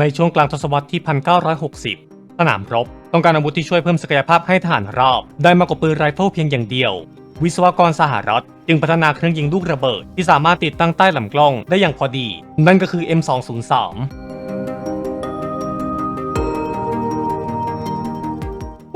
ในช่วงกลางทศวรรษที่ 1960 สนามรบ ต้องการอาวุธที่ช่วยเพิ่มศักยภาพให้ทหารราบได้มากกว่าปืนไรเฟิลเพียงอย่างเดียว วิศวกรสหรัฐ จึงพัฒนาเครื่องยิงลูกระเบิด ที่สามารถติดตั้งใต้ลำกล้องได้อย่างพอดี นั่นก็คือ M203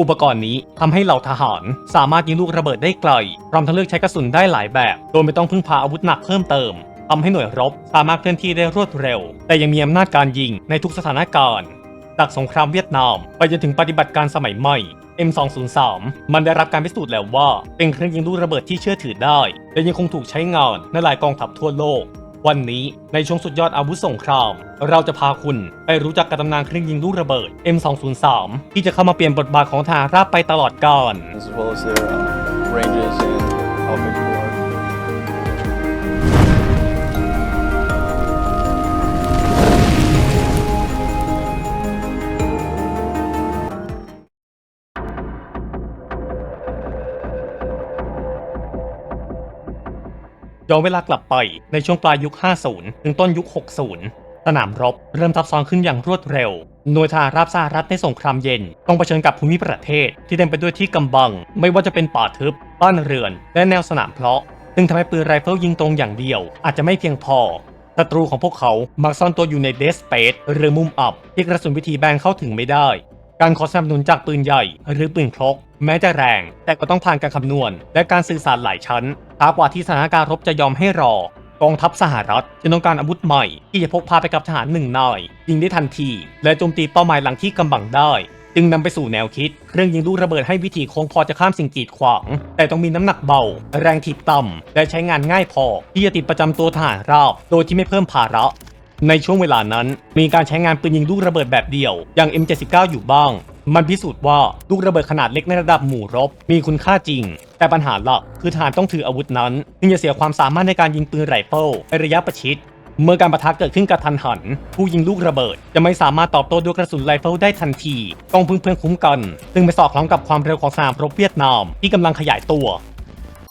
อุปกรณ์นี้ทำให้เหล่าทหาร สามารถยิงลูกระเบิดได้ไกล พร้อมทั้งเลือกใช้กระสุนได้หลายแบบ โดยไม่ต้องพึ่งพาอาวุธหนักเพิ่มเติม ทำให้หน่วยรบสามารถเคลื่อนที่ได้รวดเร็ว แต่ยังมีอำนาจการยิงในทุกสถานการณ์ จากสงครามเวียดนาม ไปจนถึงปฏิบัติการสมัยใหม่ M203 มันได้รับการพิสูจน์แล้วว่า เป็นเครื่องยิงลูกระเบิดที่เชื่อถือได้ และยังคงถูกใช้งานในหลายกองทัพทั่วโลก วันนี้ในช่วงสุดยอดอาวุธสงคราม เราจะพาคุณไปรู้จักกับตำนานเครื่องยิงลูกระเบิด M203 ที่จะเข้ามาเปลี่ยนบทบาทของทหารราบไปตลอดกาล ย้อนเวลากลับไปในช่วงปลายยุค 50 ถึงต้นยุค 60 สนามรบเริ่มซับซ้อนขึ้นอย่างรวดเร็ว หน่วยทหารราบสหรัฐในสงครามเย็น ต้องเผชิญกับภูมิประเทศที่เต็มไปด้วยที่กำบัง ไม่ว่าจะเป็นป่าทึบ บ้านเรือน และแนวสนามเพาะ ซึ่งทำให้ปืนไรเฟิลยิงตรงอย่างเดียว อาจจะไม่เพียงพอศัตรูของพวกเขามักซ่อนตัวอยู่ในเดสเปซหรือมุมอับที่กระสุนวิธีแบนเข้าถึงไม่ได้ การขอสนับสนุนจากปืนใหญ่หรือปืนคลกแม้จะแรง แต่ก็ต้องผ่านการคำนวณ และการสื่อสารหลายชั้นช้ากว่าที่สถานการณ์รบจะยอมให้รอกองทัพสหรัฐจึงต้องการอาวุธใหม่ ที่จะพกพาไปกับทหารหนึ่งนายยิงได้ทันที และโจมตีเป้าหมายหลังที่กำบังได้ จึงนำไปสู่แนวคิดเครื่องยิงลูกระเบิดให้วิธีโค้งพอจะข้ามสิ่งกีดขวาง แต่ต้องมีน้ำหนักเบา แรงถีบต่ำและใช้งานง่ายพอ ที่จะติดประจำตัวทหารราบ โดยที่ไม่เพิ่มภาระ ในช่วงเวลานั้น มีการใช้งานปืนยิงลูกระเบิดแบบเดี่ยว อย่าง M79 อยู่บ้าง มันพิสูจน์ว่าลูกระเบิดขนาดเล็กในระดับหมู่รบ มีคุณค่าจริง แต่ปัญหาหลักคือทหารต้องถืออาวุธนั้นจึงจะเสียความสามารถในการยิงปืนไรเฟิลในระยะประชิดเมื่อการประทะเกิดขึ้นกระทันหัน ผู้ยิงลูกระเบิด จะไม่สามารถตอบโต้ด้วยกระสุนไรเฟิลได้ทันทีต้องพึ่งเพื่อนคุ้มกัน ซึ่งไปสอดคล้องกับความเร็วของสนามรบเวียดนาม ที่กำลังขยายตัว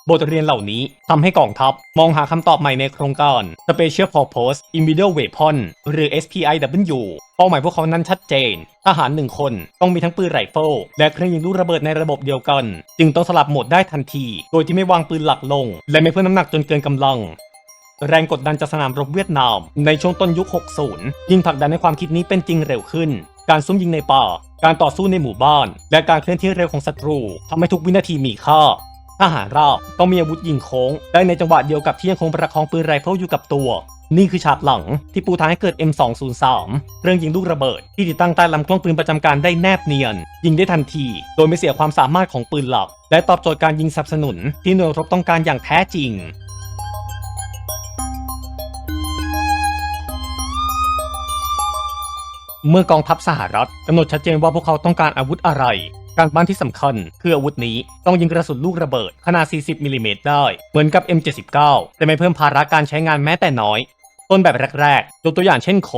บทเรียนเหล่านี้ทำให้กองทัพมองหาคำตอบใหม่ในโครงการ Special Purpose Immediate Weapon หรือ SPIW เป้าหมายพวกเขานั้นชัดเจน ทหารหนึ่งคนต้องมีทั้งปืนไรเฟิลและเครื่องยิงลูกระเบิดในระบบเดียวกัน จึงต้องสลับโหมดได้ทันที โดยที่ไม่วางปืนหลักลง และไม่เพิ่มน้ำหนักจนเกินกำลังแรงกดดันจากสนามรบเวียดนาม ในช่วงต้นยุค 60 ยิ่งผลักดันให้ความคิดนี้เป็นจริงเร็วขึ้น การซุ่มยิงในป่า การต่อสู้ในหมู่บ้าน และการเคลื่อนที่เร็วของศัตรูทำให้ทุกวินาทีมีค่า ทหารราบต้องมีอาวุธยิงโค้ง ได้ในจังหวะเดียวกับที่ยังคงประคองปืนไรเฟิลอยู่กับตัว นี่คือฉากหลังที่ปูทางให้เกิด M203 เรื่องยิงลูกระเบิด ที่ติดตั้งใต้ลำกล้องปืนประจำการได้แนบเนียน ยิงได้ทันที โดยไม่เสียความสามารถของปืนหลัก และตอบโจทย์การยิงสนับสนุน ที่หน่วยรบต้องการอย่างแท้จริงเมื่อกองทัพสหรัฐกำหนดชัดเจนว่าพวกเขาต้องการอาวุธอะไร การบ้านที่สำคัญ คืออาวุธนี้ต้องยิงกระสุนลูกระเบิดขนาด 40 มิลลิเมตรได้ เหมือนกับ M79 แต่ไม่เพิ่มภาระการใช้งานแม้แต่น้อย ต้นแบบแรกๆยกตัวอย่างเช่นโค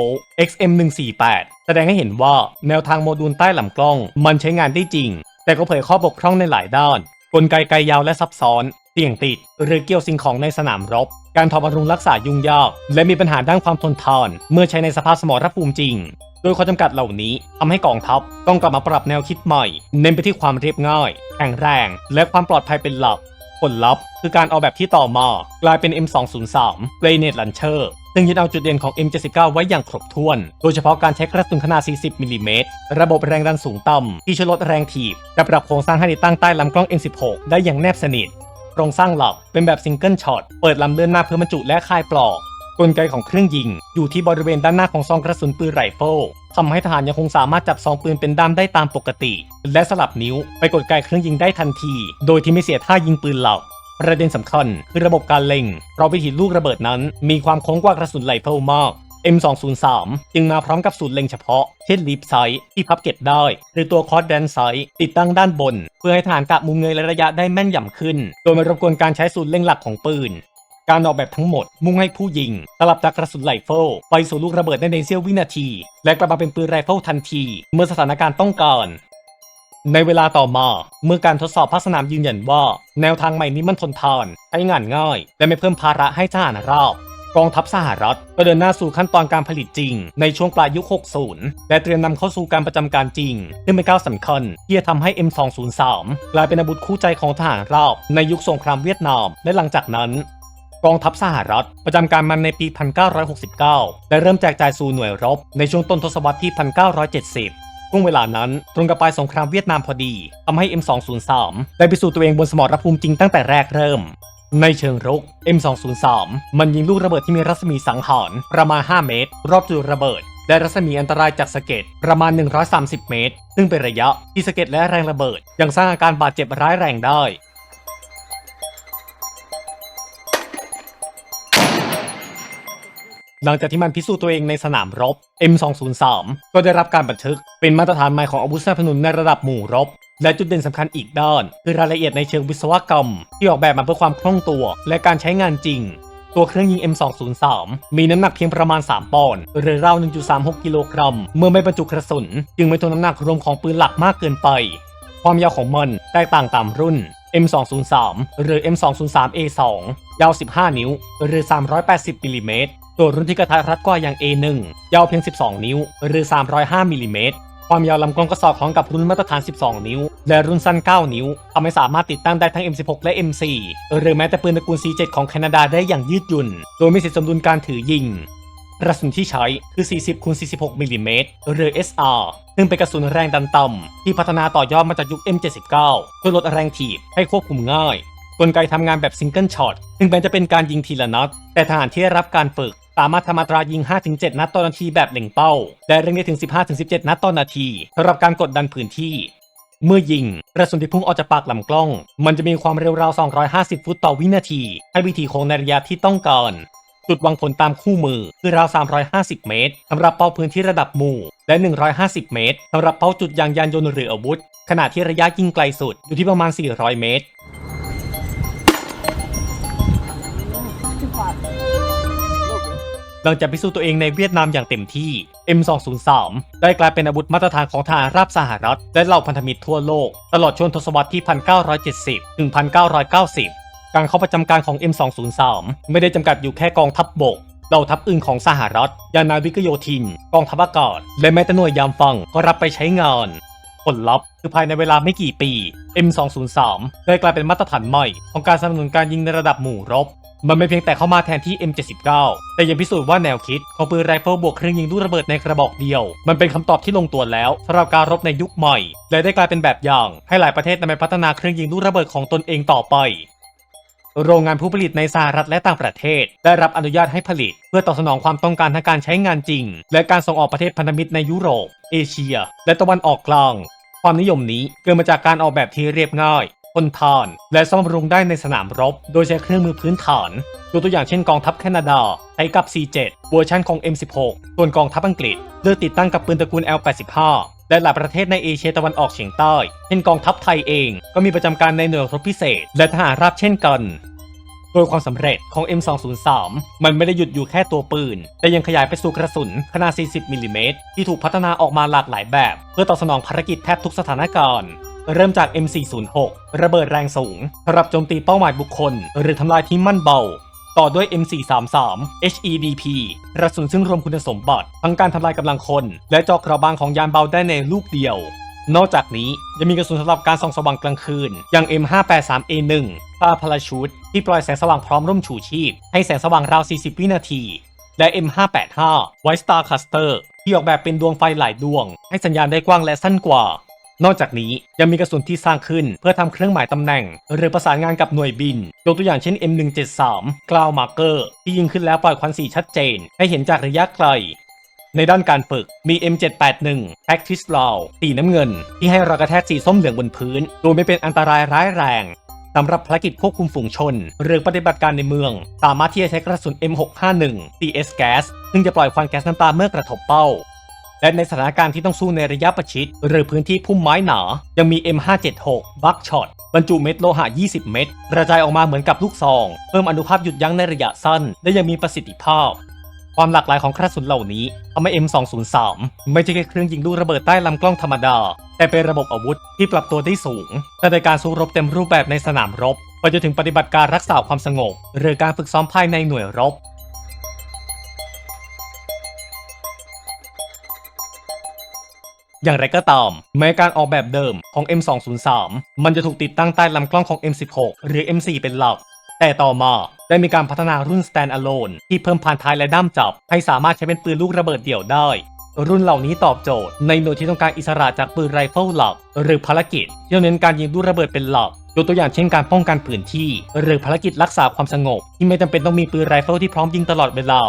XM148 แสดงให้เห็นว่าแนวทางโมดูลใต้ลำกล้อง มันใช้งานได้จริง แต่ก็เผยข้อบกพร่องในหลายด้าน กลไกไกลยาวและซับซ้อนเสี่ยงติด หรือเกี่ยวสิ่งของในสนามรบ การทอบำรุงรักษายุ่งยากและมีปัญหาด้านความทนทาน เมื่อใช้ในสภาพสมรภูมิจริง โดยข้อจำกัดเหล่านี้ทำให้กองทัพต้องกลับมาปรับแนวคิดใหม่ เน้นไปที่ความเรียบง่าย แข็งแรง และความปลอดภัยเป็นหลัก ผลลัพธ์คือการออกแบบที่ต่อมากลายเป็น M203 g r e n a d e Launcher ซึ่งยึดเอาจุดเด่นของ M79 ไว้อย่างครบถ้วน โดยเฉพาะการใช้กระสุนขนาด 40มิลลิเมตร ระบบแรงดันสูงต่ำ ที่ช่วยลดแรงถีบและปรับโครงสร้างให้ติดตั้งใต้ลำกล้อง M16 ได้อย่างแนบสนิท โครงสร้างหลักเป็นแบบซิงเกิลช็อต เปิดลำเดินหน้าเพื่อบรรจุและคลายปลอก กลไกของเครื่องยิง อยู่ที่บริเวณด้านหน้าของซองกระสุนปืนไรเฟิลทำให้ทหารยังคงสามารถจับซองปืนเป็นด้ามได้ตามปกติ และสลับนิ้วไปกดไกเครื่องยิงได้ทันที โดยที่ไม่เสียท่ายิงปืนเหลักประเด็นสำคัญคือระบบการเล็งเพราะวิธีลูกระเบิดนั้น มีความโค้งกว่ากระสุนไรเฟิลมาก M203 จึงมาพร้อมกับสูตรเล็งเฉพาะ เช่นลีฟไซต์ที่พับเก็บได้ หรือตัวคอร์ดแดนไซต์ติดตั้งด้านบน เพื่อให้ฐานกะมุมเงยและระยะได้แม่นยำขึ้น โดยไม่รบกวนการใช้สูตรเล็งหลักของปืน การออกแบบทั้งหมดมุ่งให้ผู้ยิงสลับจากกระสุนไรเฟิลไปสู่ลูกระเบิดได้ในเสี้ยววินาที และกลับมาเป็นปืนไรเฟิลทันที เมื่อสถานการณ์ต้องการในเวลาต่อมา เมื่อการทดสอบภาคสนามยืนยันว่า แนวทางใหม่นี้มันทนทานใช้งานง่าย และไม่เพิ่มภาระให้ทหารราบกองทัพสหรัฐก็เดินหน้าสู่ขั้นตอนการผลิตจริง ในช่วงปลายยุค 60 และเตรียมนำเข้าสู่การประจำการจริงซึ่งเป็นก้าวสำคัญที่จะทำให้ M203 กลายเป็นอาวุธคู่ใจของทหารราบในยุคสงครามเวียดนาม และหลังจากนั้น กองทัพสหรัฐ ประจำการมันในปี 1969และเริ่มแจกจ่ายสู่หน่วยรบ ในช่วงต้นทศวรรษที่ 1970ช่วงเวลานั้นตรงกับปลายสงครามเวียดนามพอดีทำให้ M203 ได้พิสูจน์ตัวเองบนสมรภูมิจริงตั้งแต่แรกเริ่ม ในเชิงรุก M203 มันยิงลูกระเบิดที่มีรัศมีสังหารประมาณ 5 เมตร รอบจุดระเบิด และรัศมีอันตรายจากสะเก็ดประมาณ 130 เมตร ซึ่งเป็นระยะที่สะเก็ดและแรงระเบิดยังสร้างอาการบาดเจ็บร้ายแรงได้ หลังจากที่มันพิสูจน์ตัวเองในสนามรบ M203 ก็ได้รับการบันทึก เป็นมาตรฐานใหม่ของอาวุธสนับสนุนในระดับหมู่รบ และจุดเด่นสำคัญอีกด้าน คือรายละเอียดในเชิงวิศวกรรม ที่ออกแบบมาเพื่อความคล่องตัว และการใช้งานจริง ตัวเครื่องยิง M203 มีน้ำหนักเพียงประมาณ 3 ปอนด์หรือราว 1.36 กิโลกรัม เมื่อไม่บรรจุกระสุน จึงไม่ทนน้ำหนักรวมของปืนหลักมากเกินไป ความยาวของมันแตกต่างตามรุ่น M203 หรือ M203A2 ยาว 15 นิ้ว หรือ 380มิลลิเมตร ตัวรุ่นที่กระทัดรัดกว่าอย่าง A1 ยาวเพียง 12 นิ้ว หรือ 305มิลลิเมตรความยาวลำกล้องก็สอดคล้องกับรุ่นมาตรฐาน 12 นิ้ว และรุ่นสั้น 9 นิ้วทำให้สามารถติดตั้งได้ทั้ง M16 และ M4 หรือแม้แต่ปืนตระกูล C7 ของแคนาดาได้อย่างยืดหยุ่น โดยมีสิทธิสมดุลการถือยิงกระสุนที่ใช้คือ 40คูณ46มิลลิเมตรหรือ SR ซึ่งเป็นกระสุนแรงดันต่ำที่พัฒนาต่อยอดมาจากยุค M79 เพื่อลดแรงถีบให้ควบคุมง่าย กลไกทำงานแบบซิงเกิลช็อตถึงแม้จะเป็นการยิงทีละนัด แต่ทหารที่ได้รับการฝึกสามารถทำอัตรายิง 5-7 นัดต่อนาทีแบบหนึ่งเป้า และเร่งได้ถึง 15-17 นัดต่อนาทีสำหรับการกดดันพื้นที่ เมื่อยิงกระสุนที่พุ่งออกจากปากลำกล้อง มันจะมีความเร็วราว 250 ฟุตต่อวินาที ให้วิธีโค้งในระยะที่ต้องการจุดวางผลตามคู่มือคือราว 350 เมตรสำหรับเป้าพื้นที่ระดับหมู่ และ 150 เมตรสำหรับเป้าจุดยางยานยนต์หรืออาวุธ ขณะที่ระยะยิงไกลสุดอยู่ที่ประมาณ 400 เมตร หลังจากพิสูจน์ตัวเองในเวียดนามอย่างเต็มที่ M203 ได้กลายเป็นอาวุธมาตรฐานของทหารราบสหรัฐ และเหล่าพันธมิตรทั่วโลก ตลอดช่วงทศวรรษที่ 1970 ถึง 1990 การเข้าประจำการของ M203 ไม่ได้จำกัดอยู่แค่กองทัพบบกเหล่าทัพอื่นของสหรัฐ ยานาวิกโยธิน กองทัพอากาศ และแม้แต่หน่วยยามฟังก็รับไปใช้งาน ผลลัพธ์คือภายในเวลาไม่กี่ปี M203 ได้กลายเป็นมาตรฐานใหม่ ของการสนับสนุนการยิงในระดับหมู่รบ มันไม่เพียงแต่เข้ามาแทนที่ M79 แต่ยังพิสูจน์ว่าแนวคิดของปืนไรเฟิลบวกเครื่องยิงลูกระเบิดในกระบอกเดียว มันเป็นคำตอบที่ลงตัวแล้วสำหรับการรบในยุคใหม่ และได้กลายเป็นแบบอย่าง ให้หลายประเทศนำไปพัฒนาเครื่องยิงลูกระเบิดของตนเองต่อไปโรงงานผู้ผลิตในสหรัฐและต่างประเทศ ได้รับอนุญาตให้ผลิต เพื่อตอบสนองความต้องการทางการใช้งานจริง และการส่งออกประเทศพันธมิตรในยุโรป เอเชีย และตะวันออกกลาง ความนิยมนี้เกิดมาจากการออกแบบที่เรียบง่ายทนทาน และซ่อมบำรุงได้ในสนามรบ โดยใช้เครื่องมือพื้นฐานยกตัวอย่างเช่นกองทัพแคนาดาใช้กับ C7 เวอร์ชันของ M16 ส่วนกองทัพอังกฤษเลือกติดตั้งกับปืนตระกูล L85 และหลายประเทศในเอเชียตะวันออกเฉียงใต้ เช่นกองทัพไทยเอง ก็มีประจำการในหน่วยรบพิเศษ และทหารราบเช่นกัน โดยความสำเร็จของ M203 มันไม่ได้หยุดอยู่แค่ตัวปืน แต่ยังขยายไปสู่กระสุนขนาด 40มิลลิเมตรที่ถูกพัฒนาออกมาหลากหลายแบบ เพื่อตอบสนองภารกิจแทบทุกสถานการณ์เริ่มจาก M406 ระเบิดแรงสูงสำหรับโจมตีเป้าหมายบุคคล หรือทำลายที่มั่นเบา ต่อด้วย M433 HEDP กระสุนซึ่งรวมคุณสมบัติ ทั้งการทำลายกำลังคน และจาะกระบางของยานเบาได้ในลูกเดียว นอกจากนี้ยังมีกระสุนสำหรับการส่องสว่างกลางคืน อย่าง M583A1 ปาพาราชูตที่ปล่อยแสงสว่างพร้อมร่มชูชีพ ให้แสงสว่างราว 40 วินาที และ M585 White Star Cluster ที่ออกแบบเป็นดวงไฟหลายดวง ให้สัญญาณได้กว้างและสั้นกว่า นอกจากนี้ยังมีกระสุนที่สร้างขึ้นเพื่อทำเครื่องหมายตำแหน่ง หรือประสานงานกับหน่วยบินยกตัวอย่างเช่น M173 Cloud Marker ที่ยิงขึ้นแล้วปล่อยควันสีชัดเจน ให้เห็นจากระยะไกล ในด้านการฝึกมี M781 Practice Round สีน้ำเงิน ที่ให้รากระแทกสีส้มเหลืองบนพื้น โดยไม่เป็นอันตรายร้ายแรงสำหรับภารกิจควบคุมฝูงชน หรือปฏิบัติการในเมือง สามารถที่จะใช้กระสุน M651 CS Gas ซึ่งจะปล่อยควันแก๊สน้ำตาเมื่อกระทบเป้า และในสถานการณ์ที่ต้องสู้ในระยะประชิด หรือพื้นที่พุ่มไม้หนา ยังมี M576 Buckshot บรรจุเม็ดโลหะ 20 เม็ดกระจายออกมาเหมือนกับลูกซอง เพิ่มอนุภาพหยุดยั้งในระยะสั้น และยังมีประสิทธิภาพ ความหลากหลายของกระสุนเหล่านี้ทำให้ M203 ไม่ใช่แค่เครื่องยิงลูกระเบิดใต้ลำกล้องธรรมดา แต่เป็นระบบอาวุธที่ปรับตัวได้สูงแต่ในการสู้รบเต็มรูปแบบในสนามรบไปจนถึงปฏิบัติการรักษาความสงบ หรือการฝึกซ้อมภายในหน่วยรบอย่างไรก็ตามแม้การออกแบบเดิมของ M203 มันจะถูกติดตั้งใต้ลำกล้องของ M16 หรือ M4 เป็นหลัก แต่ต่อมาได้มีการพัฒนารุ่น Standalone ที่เพิ่มผ่านท้ายและด้ามจับ ให้สามารถใช้เป็นปืนลูกระเบิดเดี่ยวได้ รุ่นเหล่านี้ตอบโจทย์ ในหน่วยที่ต้องการอิสระจากปืนไรเฟิลหลัก หรือภารกิจที่เน้นการยิงลูกระเบิดเป็นหลักยกตัวอย่างเช่นการป้องกันพื้นที่ หรือภารกิจรักษาความสงบ ที่ไม่จำเป็นต้องมีปืนไรเฟิลที่พร้อมยิงตลอดเวลา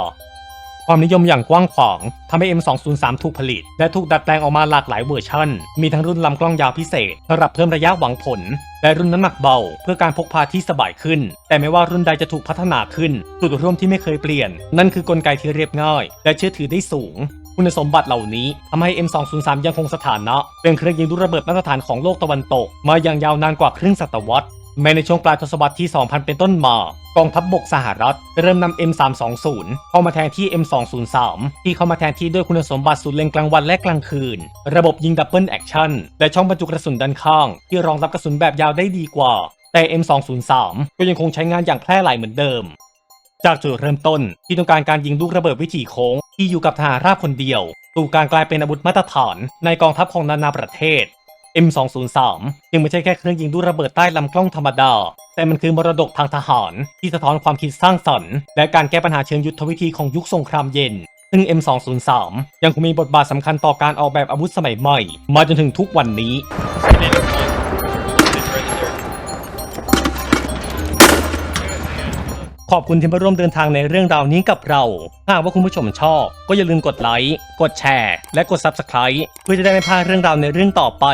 ความนิยมอย่างกว้างขวางทำให้ M203 ถูกผลิต และถูกดัดแปลงออกมาหลากหลายเวอร์ชัน มีทั้งรุ่นลำกล้องยาวพิเศษสำหรับเพิ่มระยะหวังผล และรุ่นน้ำหนักเบา เพื่อการพกพาที่สบายขึ้น แต่ไม่ว่ารุ่นใดจะถูกพัฒนาขึ้น จุดร่วมที่ไม่เคยเปลี่ยน นั่นคือกลไกที่เรียบง่าย และเชื่อถือได้สูงคุณสมบัติเหล่านี้ทำให้ M203 ยังคงสถานะ เป็นเครื่องยิงลูกระเบิดมาตรฐานของโลกตะวันตก มาอย่างยาวนานกว่าครึ่งศตวรรษ แม้ในช่วงปลายทศวรรษที่ 2000 เป็นต้นมากองทัพบบกสหรัฐเริ่มนำ M320 เข้ามาแทนที่ M203 ที่เข้ามาแทนที่ด้วยคุณสมบัติสุดเล็งกลางวันและกลางคืน ระบบยิงดับเบิลแอคชั่นและช่องบรรจุกระสุนด้านข้าง ที่รองรับกระสุนแบบยาวได้ดีกว่า แต่ M203 ก็ยังคงใช้งานอย่างแพร่หลายเหมือนเดิม จากจุดเริ่มต้นที่ต้องการการยิงลูกระเบิดวิถีโค้งที่อยู่กับทหารราบคนเดียวสู่การกลายเป็นอาวุธมาตรฐานในกองทัพของนานาประเทศ M203 ยังไม่ใช่แค่เครื่องยิงลูกระเบิดใต้ลำกล้องธรรมดา แต่มันคือมรดกทางทหาร ที่สะท้อนความคิดสร้างสรรค์ และการแก้ปัญหาเชิงยุทธวิธีของยุคสงครามเย็น ซึ่ง M203 ยังคงมีบทบาทสำคัญต่อการออกแบบอาวุธสมัยใหม่ มาจนถึงทุกวันนี้ ขอบคุณที่มาร่วมเดินทางในเรื่องราวนี้กับเรา หากว่าคุณผู้ชมชอบ ก็อย่าลืมกดไลค์ กดแชร์ และกด Subscribe เพื่อจะได้ไม่พลาดเรื่องราวในเรื่องต่อไป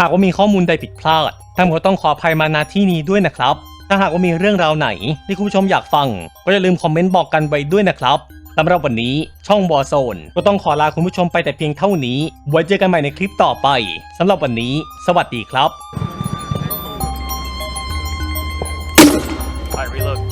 หากว่ามีข้อมูลใดผิดพลาดทางผมต้องขออภัยมาณที่นี้ด้วยนะครับ ถ้าหากว่ามีเรื่องราวไหนที่คุณผู้ชมอยากฟัง ก็อย่าลืมคอมเมนต์บอกกันไว้ด้วยนะครับสำหรับวันนี้ช่องวอโซนก็ต้องขอลาคุณผู้ชมไปแต่เพียงเท่านี้ ไว้เจอกันใหม่ในคลิปต่อไปสำหรับวันนี้ สวัสดีครับ I reload.